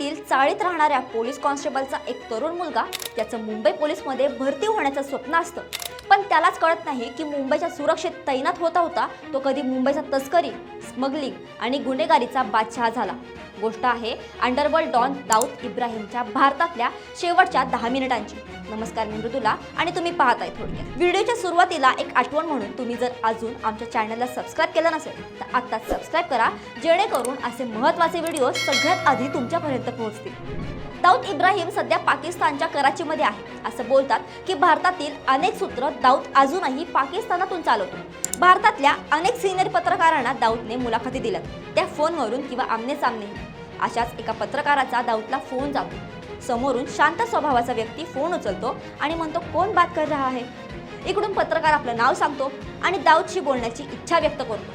येथील चाळीत राहणाऱ्या पोलीस कॉन्स्टेबलचा एक तरुण मुलगा त्याचं मुंबई पोलीसमध्ये भरती होण्याचं स्वप्न असतं. पण त्यालाच कळत नाही की मुंबईच्या सुरक्षेत तैनात होता होता तो कधी मुंबईचा तस्करी स्मगलिंग आणि गुन्हेगारीचा बादशहा झाला. गोष्ट आहे अंडरवर्ल्ड डॉन दाऊद इब्राहिमच्या भारतातल्या शेवटच्या दहा मिनिटांची. नमस्कार मी मृदुला आणि तुम्ही पाहत आहे थोडक्यात. व्हिडिओच्या सुरुवातीला एक आठवण म्हणून तुम्ही जर अजून आमच्या चॅनलला सबस्क्राईब केलं नसेल तर आत्ताच सबस्क्राईब करा जेणेकरून असे महत्त्वाचे व्हिडिओ सगळ्यात आधी तुमच्यापर्यंत पोहोचतील दाऊद इब्राहिम सध्या पाकिस्तानच्या कराचीमध्ये आहे. असं बोलतात की भारतातील अनेक सूत्र दाऊद अजूनही पाकिस्तानातून चालवतो. भारतातल्या अनेक सिनियर पत्रकारांना दाऊदने मुलाखती दिल्या त्या फोनवरून किंवा आमने सामने अशाच एका पत्रकाराचा दाऊदला फोन जातो. समोरून शांत स्वभावाचा व्यक्ती फोन उचलतो आणि म्हणतो कोण बात कर रहा आहे? इकडून पत्रकार आपलं नाव सांगतो आणि दाऊदशी बोलण्याची इच्छा व्यक्त करतो.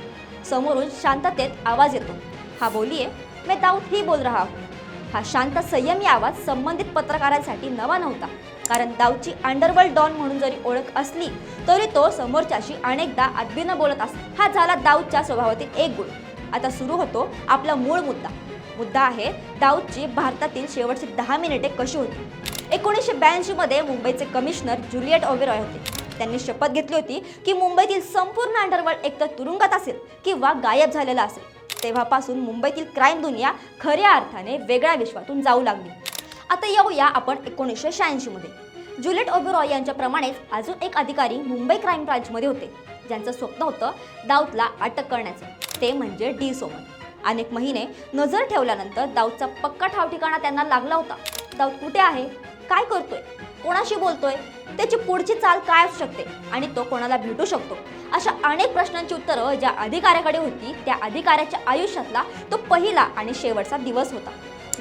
समोरून शांततेत आवाज येतो. हा बोलिये मैं दाऊद ही बोल रहा हूँ. हा शांत संयमी आवाज संबंधित पत्रकारांसाठी नवा नव्हता. कारण दाऊदची अंडरवर्ल्ड डॉन म्हणून जरी ओळख असली तरी तो समोरच्याशी अनेकदा आदबीनं बोलत असे हा झाला दाऊदच्या स्वभावातील एक गुण. आता सुरू होतो आपला मूळ मुद्दा. मुद्दा आहे दाऊदची भारतातील शेवटची दहा मिनिटे कशी होती? एकोणीसशे ब्याऐंशीमध्ये मुंबईचे कमिशनर जुलिएट ओबेरॉय होते. त्यांनी शपथ घेतली होती की मुंबईतील संपूर्ण अंडरवर्ल्ड एकतर तुरुंगात असेल किंवा गायब झालेला असेल. तेव्हापासून मुंबईतील क्राईम दुनिया खऱ्या अर्थाने वेगळ्या विश्वातून जाऊ लागली. आता येऊया आपण एकोणीसशे शहाऐंशीमध्ये जुलेट ओबेरॉय यांच्याप्रमाणेच अजून एक अधिकारी मुंबई क्राईम ब्रांचमध्ये होते. ज्यांचं स्वप्न होतं दाऊदला अटक करण्याचं. ते म्हणजे डी सोमन. अनेक महिने नजर ठेवल्यानंतर दाऊदचा पक्का ठाव ठिकाणा त्यांना लागला होता. दाऊद कुठे आहे? काय करतोय? कोणाशी बोलतोय? त्याची पुढची चाल काय असू शकते? आणि तो कोणाला भेटू शकतो? अशा अनेक प्रश्नांची उत्तरं ज्या अधिकाऱ्याकडे होती त्या अधिकाऱ्याच्या आयुष्यातला तो पहिला आणि शेवटचा दिवस होता.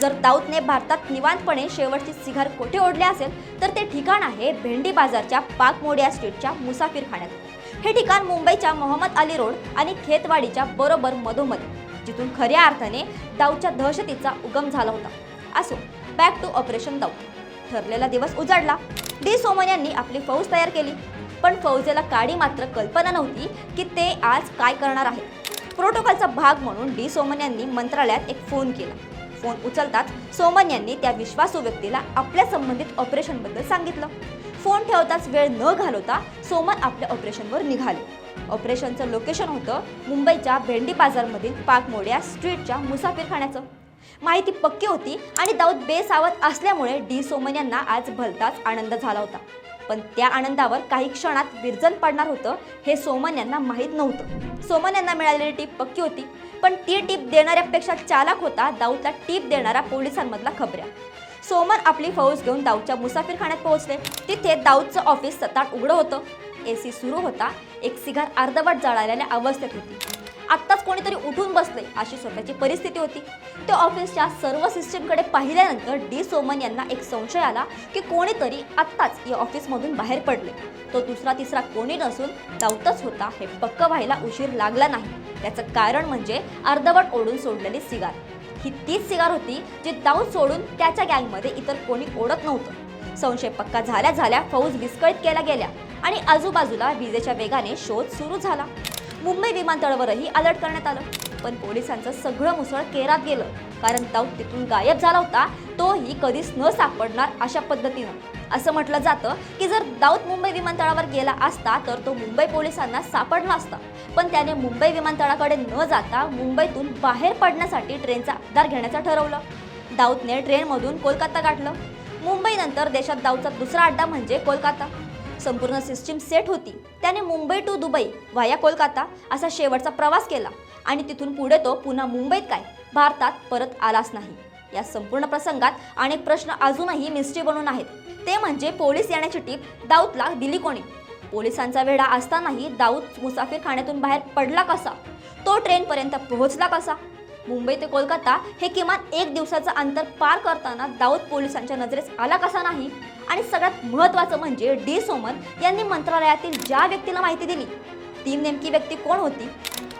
जर दाऊदने भारतात निवांतपणे शेवटची सिगार कोठे ओढले असेल तर ते ठिकाण आहे भेंडी बाजारच्या पाकमोडिया स्ट्रीटच्या स्ट्रीटच्या मुसाफिरखान्यात हे ठिकाण मुंबईच्या मोहम्मद अली रोड आणि खेतवाडीच्या बरोबर मधोमध जिथून खऱ्या अर्थाने दाऊदच्या दहशतीचा उगम झाला होता. असो बॅक टू ऑपरेशन दाऊद. ठरलेला दिवस उजाडला. डी सोमन यांनी आपली फौज तयार केली. पण फौजेला काडी मात्र कल्पना नव्हती की ते आज काय करणार आहेत. प्रोटोकॉलचा भाग म्हणून डी सोमन यांनी मंत्रालयात एक फोन केला. फोन उचलताच सोमन यांनी त्या विश्वासू व्यक्तीला आपल्या संबंधित ऑपरेशनबद्दल सांगितलं. फोन ठेवताच वेळ न घालवता सोमन आपल्या ऑपरेशनवर निघाले. ऑपरेशनचं लोकेशन होतं मुंबईच्या भेंडी बाजारमधील पाकमोड्या स्ट्रीटच्या मुसाफिरखान्याचं. माहिती पक्की होती आणि दाऊद बेसावत असल्यामुळे डी सोमन यांना आज भलताच आनंद झाला होता. पण त्या आनंदावर काही क्षणात विरजन पडणार होतं हे सोमन यांना माहीत नव्हतं. सोमन यांना मिळालेली टीप पक्की होती पण ती टीप देणाऱ्यापेक्षा चालक होता दाऊदला टीप देणारा पोलिसांमधला खबऱ्या. सोमन आपली फौज घेऊन दाऊदच्या मुसाफिरखान्यात पोहोचले. तिथे दाऊदचं ऑफिस सताट उघडं होतं. ए सी सुरू होता एक सिगार अर्धवट जळालेल्या अवस्थेत होती. आत्ताच कोणीतरी उठून बसले अशी स्वतःची परिस्थिती होती. त्या ऑफिसच्या सर्व सिस्टीमकडे पाहिल्यानंतर डी सोमन यांना एक संशय आला की कोणीतरी आत्ताच या ऑफिसमधून बाहेर पडले. तो दुसरा तिसरा कोणी नसून दाऊदच होता हे पक्क व्हायला उशीर लागला नाही. त्याचं कारण म्हणजे अर्धवट ओढून सोडलेली सिगार. ही तीच सिगार होती जी दाऊद सोडून त्याच्या गँगमध्ये इतर कोणी ओढत नव्हतं. संशय पक्का झाल्या झाल्या फौज विस्कळीत केल्या गेल्या आणि आजूबाजूला विजेच्या वेगाने शोध सुरू झाला. मुंबई विमानतळावरही अलर्ट करण्यात आलं. पण पोलिसांचं सगळं मुसळ केरात गेलं. कारण दाऊद तिथून गायब झाला होता तोही कधीच न सापडणार अशा पद्धतीनं. असं म्हटलं जातं की जर दाऊद मुंबई विमानतळावर गेला असता तर तो मुंबई पोलिसांना सापडला असता. पण त्याने मुंबई विमानतळाकडे न जाता मुंबईतून बाहेर पडण्यासाठी ट्रेनचा आधार घेण्याचं ठरवलं. दाऊदने ट्रेनमधून कोलकाता गाठलं. मुंबईनंतर देशात दाऊदचा दुसरा अड्डा म्हणजे कोलकाता. संपूर्ण सिस्टीम सेट होती. त्याने मुंबई टू दुबई वाया कोलकाता असा शेवटचा प्रवास केला. आणि तिथून पुढे तो पुन्हा मुंबईत काय? भारतात परत आलाच नाही. या संपूर्ण प्रसंगात अनेक प्रश्न अजूनही मिस्ट्री बनून आहेत. ते म्हणजे पोलीस येण्याची टीप दाऊदला दिली कोणी? पोलिसांचा वेढा असतानाही दाऊद मुसाफिरखान्यातून बाहेर पडला कसा? तो ट्रेनपर्यंत पोहोचला कसा? मुंबई ते कोलकाता हे किमान एक दिवसाचं अंतर पार करताना दाऊद पोलिसांच्या नजरेस आला कसा नाही? आणि सगळ्यात महत्त्वाचं म्हणजे डी सोमन यांनी मंत्रालयातील ज्या व्यक्तीला माहिती दिली ती नेमकी व्यक्ती कोण होती?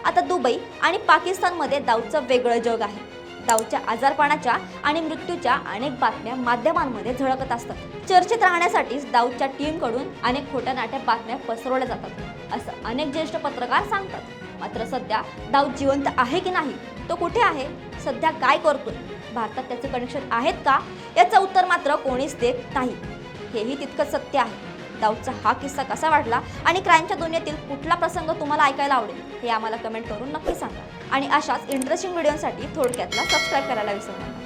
आता दुबई आणि पाकिस्तानमध्ये दाऊदचं वेगळं जग आहे. दाऊदच्या आजारपणाच्या आणि मृत्यूच्या अनेक बातम्या माध्यमांमध्ये झळकत असतात. चर्चेत राहण्यासाठीच दाऊदच्या टीमकडून अनेक खोट्या नाट्या बातम्या पसरवल्या जातात असं अनेक ज्येष्ठ पत्रकार सांगतात. मात्र सध्या दाऊद जिवंत आहे की नाही तो कुठे आहे सध्या काय करतोय भारतात त्याचे कनेक्शन आहेत का याचं उत्तर मात्र कोणीच देत नाही. हेही तितकंच सत्य आहे. दाऊदचा हा किस्सा कसा वाटला आणि क्राईमच्या दुनियेतील कुठला प्रसंग तुम्हाला ऐकायला आवडेल हे आम्हाला कमेंट करून नक्की सांगा. आणि अशाच इंटरेस्टिंग व्हिडिओसाठी थोडक्यातला सबस्क्राईब करायला विसरू नका.